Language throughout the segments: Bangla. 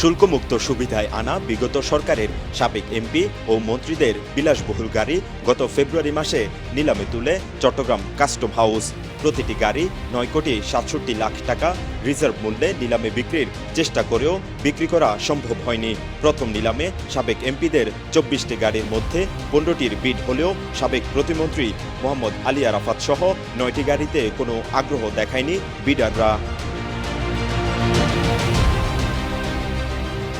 শুল্কমুক্ত সুবিধায় আনা বিগত সরকারের সাবেক এমপি ও মন্ত্রীদের বিলাসবহুল গাড়ি গত ফেব্রুয়ারি মাসে নিলামে তুলে চট্টগ্রাম কাস্টম হাউস। প্রতিটি গাড়ি নয় কোটি সাতষট্টি লাখ টাকা রিজার্ভ মূল্যে নিলামে বিক্রির চেষ্টা করেও বিক্রি করা সম্ভব হয়নি। প্রথম নিলামে সাবেক এমপিদের চব্বিশটি গাড়ির মধ্যে পনেরোটির বিড হলেও সাবেক প্রতিমন্ত্রী মোহাম্মদ আলী আরাফাত সহ নয়টি গাড়িতে কোনো আগ্রহ দেখায়নি বিডাররা।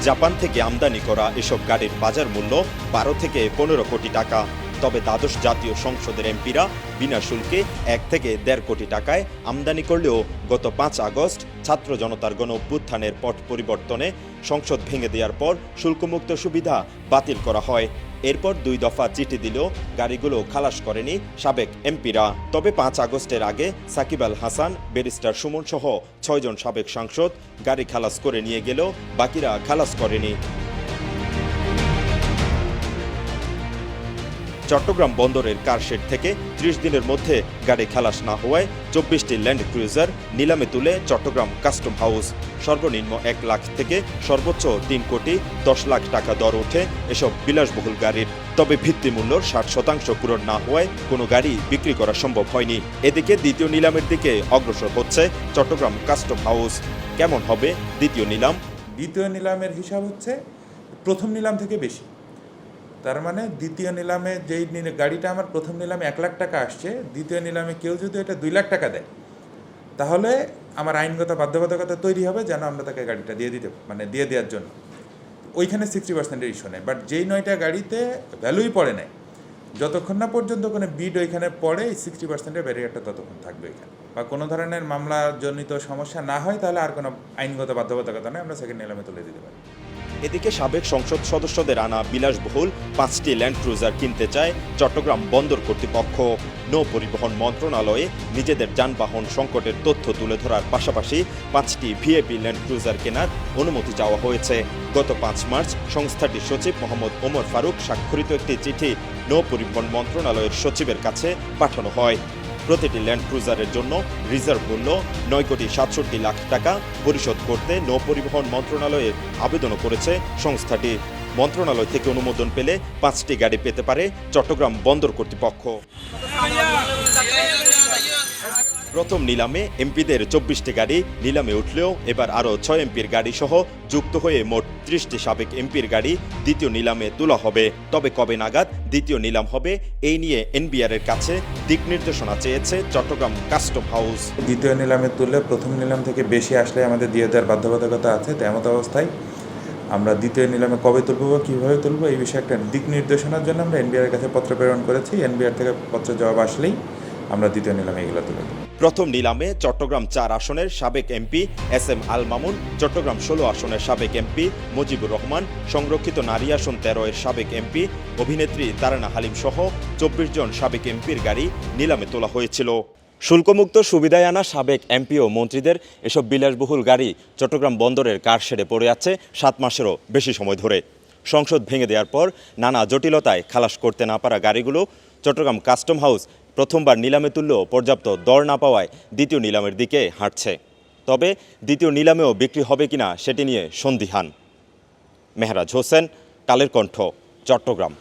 জাপান থেকে আমদানি করা এসব গাড়ির বাজার মূল্য বারো থেকে পনেরো কোটি টাকা। তবে দ্বাদশ জাতীয় সংসদের এমপিরা বিনা শুল্কে এক থেকে দেড় কোটি টাকায় আমদানি করলেও গত পাঁচ আগস্ট ছাত্র জনতার গণ অভ্যুত্থানের পট পরিবর্তনে সংসদ ভেঙে দেওয়ার পর শুল্কমুক্ত সুবিধা বাতিল করা হয়। এরপর দুই দফা চিঠি দিলেও গাড়িগুলো খালাস করেনি সাবেক এমপিরা। তবে পাঁচ আগস্টের আগে সাকিব আল হাসান, ব্যারিস্টার সুমন সহ ছয়জন সাবেক সাংসদ গাড়ি খালাস করে নিয়ে গেলেও বাকিরা খালাস করেনি। চট্টগ্রাম বন্দরের কারশেড থেকে ত্রিশ দিনের মধ্যে গাড়ি খালাস না হওয়ায় চব্বিশটি ল্যান্ড ক্রুজার নিলামে তুলে চট্টগ্রাম কাস্টম হাউস। সর্বনিম্ন এক লাখ থেকে সর্বোচ্চ তিন কোটি দশ লাখ টাকা দর ওঠে এসব বিলাসবহুল গাড়ির। তবে ভিত্তিমূল্যর ষাট শতাংশ পূরণ না হওয়ায় কোনো গাড়ি বিক্রি করা সম্ভব হয়নি। এদিকে দ্বিতীয় নিলামের দিকে অগ্রসর হচ্ছে চট্টগ্রাম কাস্টম হাউস। কেমন হবে দ্বিতীয় নিলাম? দ্বিতীয় নিলামের হিসাব হচ্ছে প্রথম নিলাম থেকে বেশি। তার মানে দ্বিতীয় নিলামে যেই নি- গাড়িটা আমার প্রথম নিলামে এক লাখ টাকা আসছে, দ্বিতীয় নিলামে কেউ যদি এটা দুই লাখ টাকা দেয়, তাহলে আমার আইনগত বাধ্যবাধকতা তৈরি হবে যেন আমরা তাকে গাড়িটা দিয়ে দিতে মানে দিয়ে দেওয়ার জন্য। ওইখানে সিক্সটি পার্সেন্টের ইস্যু নেই বাট যেই নয়টা গাড়িতে ভ্যালুই পড়ে নাই, যতক্ষণ না পর্যন্ত কোনো বিড ওইখানে পড়ে সিক্সটি পার্সেন্টের ব্যারিয়ারটা ততক্ষণ থাকবে এখানে বা কোনো ধরনের মামলাজনিত সমস্যা না হয়, তাহলে আর কোনো আইনগত বাধ্যবাধকতা নেই, আমরা সেকেন্ড নিলামে তুলে দিতে পারি। এদিকে সাবেক সংসদ সদস্যদের আনা বিলাসবহুল পাঁচটি ল্যান্ড ক্রুজার কিনতে চায় চট্টগ্রাম বন্দর কর্তৃপক্ষ। নৌ পরিবহন মন্ত্রণালয়ে নিজেদের যানবাহন সংকটের তথ্য তুলে ধরার পাশাপাশি পাঁচটি ভিএপি ল্যান্ড ক্রুজার কেনার অনুমতি চাওয়া হয়েছে। গত পাঁচ মার্চ সংস্থাটির সচিব মোহাম্মদ ওমর ফারুক স্বাক্ষরিত একটি চিঠি নৌ পরিবহন মন্ত্রণালয়ের সচিবের কাছে পাঠানো হয়। প্রতিটি ল্যান্ড ক্রুজারের জন্য রিজার্ভ মূল্য নয় কোটি সাতষট্টি লাখ টাকা পরিশোধ করতে নৌ পরিবহন মন্ত্রণালয়ের আবেদনও করেছে সংস্থাটি। মন্ত্রণালয় থেকে অনুমোদন পেলে পাঁচটি গাড়ি পেতে পারে চট্টগ্রাম বন্দর কর্তৃপক্ষ। প্রথম নিলামে এমপিদের চব্বিশটি গাড়ি নিলামে উঠলেও এবার আরও ছয় এমপির গাড়ি সহ যুক্ত হয়ে মোট ত্রিশটি সাবেক এমপির গাড়ি দ্বিতীয় নিলামে তোলা হবে। তবে কবে নাগাদ দ্বিতীয় নিলাম হবে এই নিয়ে এনবিআর এর কাছে দিক নির্দেশনা চেয়েছে চট্টগ্রাম কাস্টম হাউস। দ্বিতীয় নিলামে তুললে প্রথম নিলাম থেকে বেশি আসলে আমাদের দিয়ে দেওয়ার বাধ্যবাধকতা আছে তেমত অবস্থায় আমরা দ্বিতীয় নিলামে কবে তুলবো বা কীভাবে তুলবো এই বিষয়ে একটা দিক নির্দেশনার জন্য আমরা এনবিআর কাছে পত্র প্রেরণ করেছি। এনবিআর থেকে পত্র জবাব আসলেই আমরা দ্বিতীয় নিলামে এগুলো তুলে প্রথম নিলামে চট্টগ্রাম চার আসনের সাবেক MP S M Al Mamun, Chattogram ষোলো আসনের সাবেক এমপি মুজিবুর রহমান, সংরক্ষিত নারী আসন তেরো এর সাবেক এমপি অভিনেত্রী তারানা হালিম সহ চব্বিশ জন সাবেক এমপির গাড়ি নিলামে তোলা হয়েছিল। শুল্কমুক্ত সুবিধায় আনা সাবেক এমপি ও মন্ত্রীদের এসব বিলাসবহুল গাড়ি চট্টগ্রাম বন্দরের কারশেডে পড়ে আছে সাত মাসেরও বেশি সময় ধরে। সংসদ ভেঙে দেওয়ার পর নানা জটিলতায় খালাস করতে না পারা গাড়িগুলো চট্টগ্রাম কাস্টম হাউস প্রথমবার নিলামে তুললেও পর্যাপ্ত দর না পাওয়ায় দ্বিতীয় নিলামের দিকে হাঁটছে। তবে দ্বিতীয় নিলামেও বিক্রি হবে কিনা সেটি নিয়ে সন্দিহান। মেহরাজ হোসেন, কালের কণ্ঠ, চট্টগ্রাম।